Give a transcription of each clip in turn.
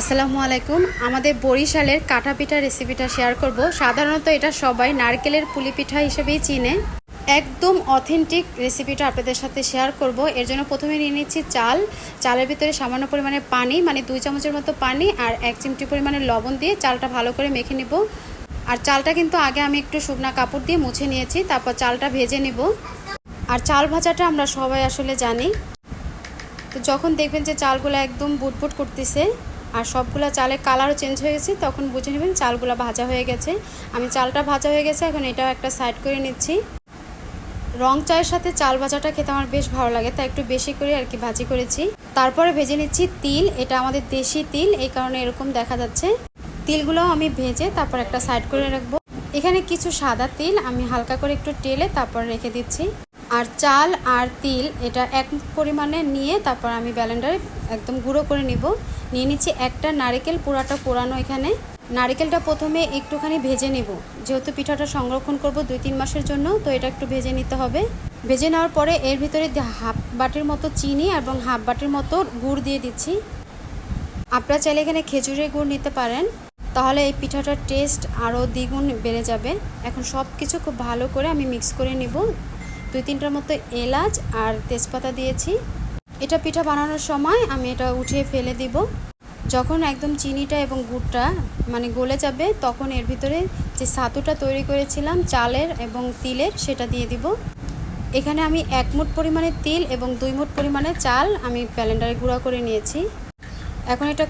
আসসালামু আলাইকুম। আমাদের বরিশালের কাঠা পিঠা রেসিপিটা শেয়ার করব। সাধারণত এটা সবাই নারকেলের পুলি পিঠা হিসেবেই চিনে। একদম অথেন্টিক রেসিপিটা আপনাদের সাথে শেয়ার করব। এর জন্য প্রথমে নিয়ে নিচ্ছি চাল। চালের ভিতরে সামান্য পরিমাণে পানি মানে দুই চামচের মতো পানি আর এক চিমটি পরিমাণে লবণ দিয়ে চালটা ভালো করে মেখে নিব। আর চালটা কিন্তু আগে আমি একটু শুকনা কাপড় দিয়ে মুছে নিয়েছি, তারপর চালটা ভেজে নিব। আর চাল ভাজাটা আমরা সবাই আসলে জানি। তো যখন দেখবেন যে চালগুলো একদম বুটবুট করতেছে আর সবগুলো চালের কালারও চেঞ্জ হয়ে গেছে, তখন বুঝে নেবেন চালগুলো ভাজা হয়ে গেছে। আমি চালটা ভাজা হয়ে গেছে, এখন এটাও একটা সাইড করে নিচ্ছি। রং চায়ের সাথে চাল ভাজাটা খেতে আমার বেশ ভালো লাগে, তাই একটু বেশি করে আর কি ভাজি করেছি। তারপরে ভেজে নিচ্ছি তিল, এটা আমাদের দেশি তিল, এই কারণে এরকম দেখা যাচ্ছে। তিলগুলোও আমি ভেজে তারপর একটা সাইড করে রাখব। এখানে কিছু সাদা তিল, আমি হালকা করে একটু টেলে তারপর রেখে দিচ্ছি। আর চাল আর তিল এটা এক পরিমাণে নিয়ে তারপর আমি ব্যালেন্ডারে একদম গুঁড়ো করে নিব। নিয়ে নিচ্ছি একটা নারিকেল পোড়াটা পোড়ানো এখানে। নারিকেলটা প্রথমে একটুখানি ভেজে নেব। যেহেতু পিঠাটা সংরক্ষণ করব দুই তিন মাসের জন্য, তো এটা একটু ভেজে নিতে হবে। ভেজে নেওয়ার পরে এর ভিতরে হাফ বাটির মতো চিনি এবং হাফ বাটির মতো গুড় দিয়ে দিচ্ছি। আপনারা চাইলে এখানে খেজুরের গুড় নিতে পারেন। তাহলে এই পিঠাটার টেস্ট আরও দ্বিগুণ বেড়ে যাবে। এখন সব কিছু খুব ভালো করে আমি মিক্স করে নিব। দুই তিনটার মতো এলাচ আর তেজপাতা দিয়েছি। এটা পিঠা বানানোর সময় আমি এটা উঠিয়ে ফেলে দিব। যখন একদম চিনিটা এবং গুড়টা মানে গলে যাবে, তখন এর ভিতরে যে ছাতুটা তৈরি করেছিলাম, চালের এবং তিলের, সেটা দিয়ে দিব। এখানে আমি এক মুঠ পরিমাণে তিল এবং দুই মুঠ পরিমাণে চাল আমি প্যালেন্ডারে গুঁড়া করে নিয়েছি। এখন এটা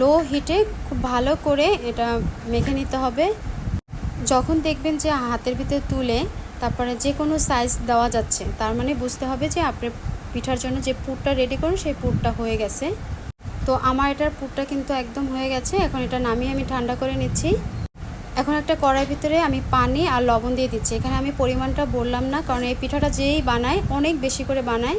লো হিটে খুব ভালো করে এটা মেখে নিতে হবে। যখন দেখবেন যে হাতের ভিতরে তুলে তারপরে যে কোনো সাইজ দেওয়া যাচ্ছে, তার মানে বুঝতে হবে যে আপনি পিঠার জন্য যে পুরটা রেডি করুন, সেই পুরটা হয়ে গেছে। তো আমার এটার পুরটা কিন্তু একদম হয়ে গেছে, এখন এটা নামিয়ে আমি ঠান্ডা করে নিচ্ছি। এখন একটা কড়াইয়ের ভিতরে আমি পানি আর লবণ দিয়ে দিচ্ছি। এখানে আমি পরিমাণটা বললাম না, কারণ এই পিঠাটা যেই বানায়, অনেক বেশি করে বানায়।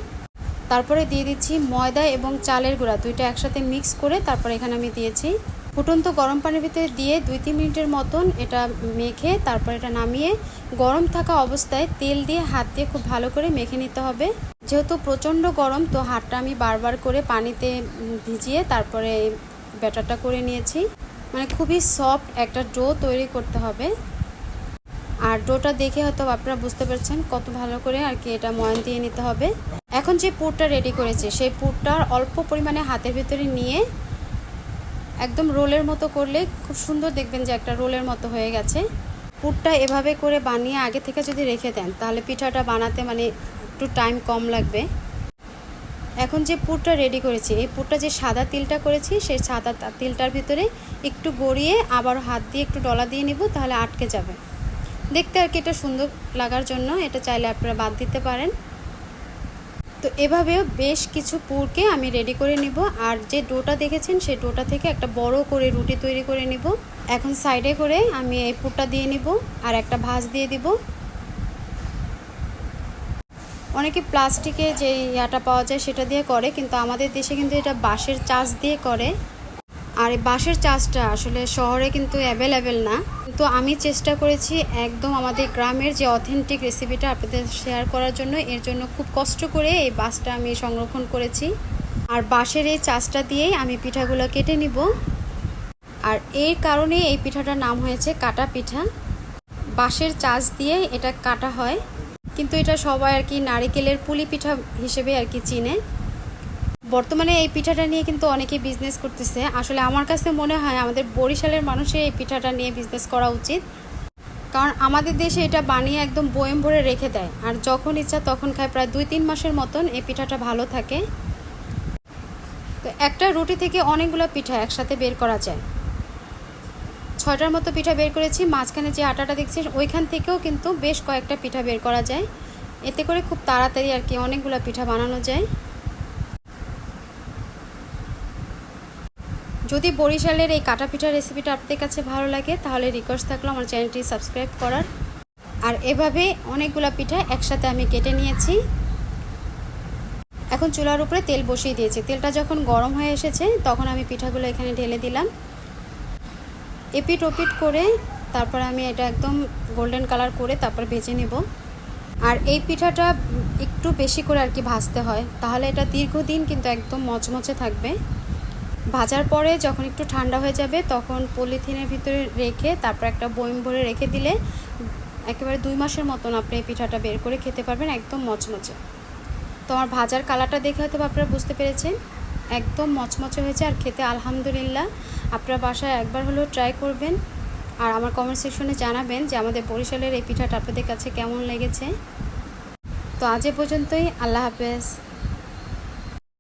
তারপরে দিয়ে দিচ্ছি ময়দা এবং চালের গুঁড়া, দুইটা একসাথে মিক্স করে তারপরে এখানে আমি দিয়েছি। ফুটন্ত গরম পানির ভিতরে দিয়ে দুই তিন মিনিটের মতন এটা মেখে তারপর এটা নামিয়ে গরম থাকা অবস্থায় তেল দিয়ে হাত দিয়ে খুব ভালো করে মেখে নিতে হবে। যেহেতু প্রচণ্ড গরম, তো হাতটা আমি বারবার করে পানিতে ভিজিয়ে তারপরে ব্যাটারটা করে নিয়েছি। মানে খুবই সফট একটা ডো তৈরি করতে হবে। আর ডোটা দেখে হয়তো আপনারা বুঝতে পারছেন কত ভালো করে আর কি এটা ময়ন দিয়ে নিতে হবে। এখন যে পুরটা রেডি করেছে, সেই পুরটার অল্প পরিমাণে হাতের ভিতরে নিয়ে একদম রোলের মতো করলে খুব সুন্দর দেখবেন যে একটা রোলের মতো হয়ে গেছে। পুরটা এভাবে করে বানিয়ে আগে থেকে যদি রেখে দেন, তাহলে পিঠাটা বানাতে মানে একটু টাইম কম লাগবে। এখন যে পুরটা রেডি করেছি, এই পুরটা যে সাদা তিলটা করেছি, সেই সাদা তিলটার ভিতরে একটু গড়িয়ে আবার হাত দিয়ে একটু ডলা দিয়ে নিব, তাহলে আটকে যাবে। দেখতে আর কি এটা সুন্দর লাগার জন্য, এটা চাইলে আপনারা বাদ দিতে পারেন। তো এভাবেও বেশ কিছু পুরকে আমি রেডি করে নিব। আর যে ডোটা দেখেছেন, সেই ডোটা থেকে একটা বড় করে রুটি তৈরি করে নিব। এখন সাইডে করে আমি এই পুরটা দিয়ে নিব আর একটা ভাজ দিয়ে দিব। অনেকে প্লাস্টিকে যে ইয়াটা পাওয়া যায়, সেটা দিয়ে করে, কিন্তু আমাদের দেশে কিন্তু এটা বাঁশের চাষ দিয়ে করে। আর এই বাঁশের চাষটা আসলে শহরে কিন্তু অ্যাভেলেবেল না। কিন্তু আমি চেষ্টা করেছি একদম আমাদের গ্রামের যে অথেন্টিক রেসিপিটা আপনাদের শেয়ার করার জন্য, এর জন্য খুব কষ্ট করে এই বাঁশটা আমি সংরক্ষণ করেছি। আর বাঁশের এই চাষটা দিয়েই আমি পিঠাগুলো কেটে নিব। আর এর কারণে এই পিঠাটার নাম হয়েছে কাটা পিঠা। বাঁশের চাষ দিয়ে এটা কাটা হয়। কিন্তু এটা সবাই আর কি নারিকেলের পুলি পিঠা হিসেবে আর কি চিনে। বর্তমানে এই পিঠাটা নিয়ে কিন্তু অনেকেই বিজনেস করতেছে। আসলে আমার কাছে মনে হয় আমাদের বরিশালের মানুষের এই পিঠাটা নিয়ে বিজনেস করা উচিত। কারণ আমাদের দেশে এটা বানিয়ে একদম বয়েম ভরে রেখে দেয়। আর যখন ইচ্ছা তখন খায়। প্রায় দুই তিন মাসের মতন এই পিঠাটা ভালো থাকে। তো একটা রুটি থেকে অনেকগুলো পিঠা একসাথে বের করা যায়। ছয়টার মতো পিঠা বের করেছি। মাঝখানে যে আটাটা দেখছি ওইখান থেকেও কিন্তু বেশ কয়েকটা পিঠা বের করা যায়। এতে করে খুব তাড়াতাড়ি আর কি অনেকগুলো পিঠা বানানো যায়। যদি বরিশালের এই কাটা পিঠার রেসিপিটা আপনাদের কাছে ভালো লাগে, তাহলে রিকোয়েস্ট থাকল আমার চ্যানেলটি সাবস্ক্রাইব করার। আর এভাবে অনেকগুলো পিঠা একসাথে আমি কেটে নিয়েছি। এখন চুলার উপরে তেল বসিয়ে দিয়েছি। তেলটা যখন গরম হয়ে এসেছে, তখন আমি পিঠাগুলো এখানে ঢেলে দিলাম। এপিট ওপিট করে তারপর আমি এটা একদম গোল্ডেন কালার করে তারপর ভেজে নেব। আর এই পিঠাটা একটু বেশি করে আর কি ভাজতে হয়, তাহলে এটা দীর্ঘদিন কিন্তু একদম মচমচে থাকবে। ভাজার পরে যখন একটু ঠান্ডা হয়ে যাবে, তখন পলিথিনের ভিতরে রেখে তারপর একটা বয়ম ভরে রেখে দিলে একেবারে দুই মাসের মতন আপনি এই পিঠাটা বের করে খেতে পারবেন একদম মচমচে। তো আমার ভাজার কালারটা দেখে হয়তো আপনারা বুঝতে পেরেছেন। একদম মচমচে হয়েছে আর খেতে আলহামদুলিল্লাহ। আপনারা বাসায় একবার হলেও ট্রাই করবেন। আর আমার কমেন্ট সেকশনে জানাবেন যে আমাদের বরিশালের এই পিঠাটা আপনাদের কাছে কেমন লেগেছে। তো আজ এ পর্যন্তই, আল্লাহ হাফেজ।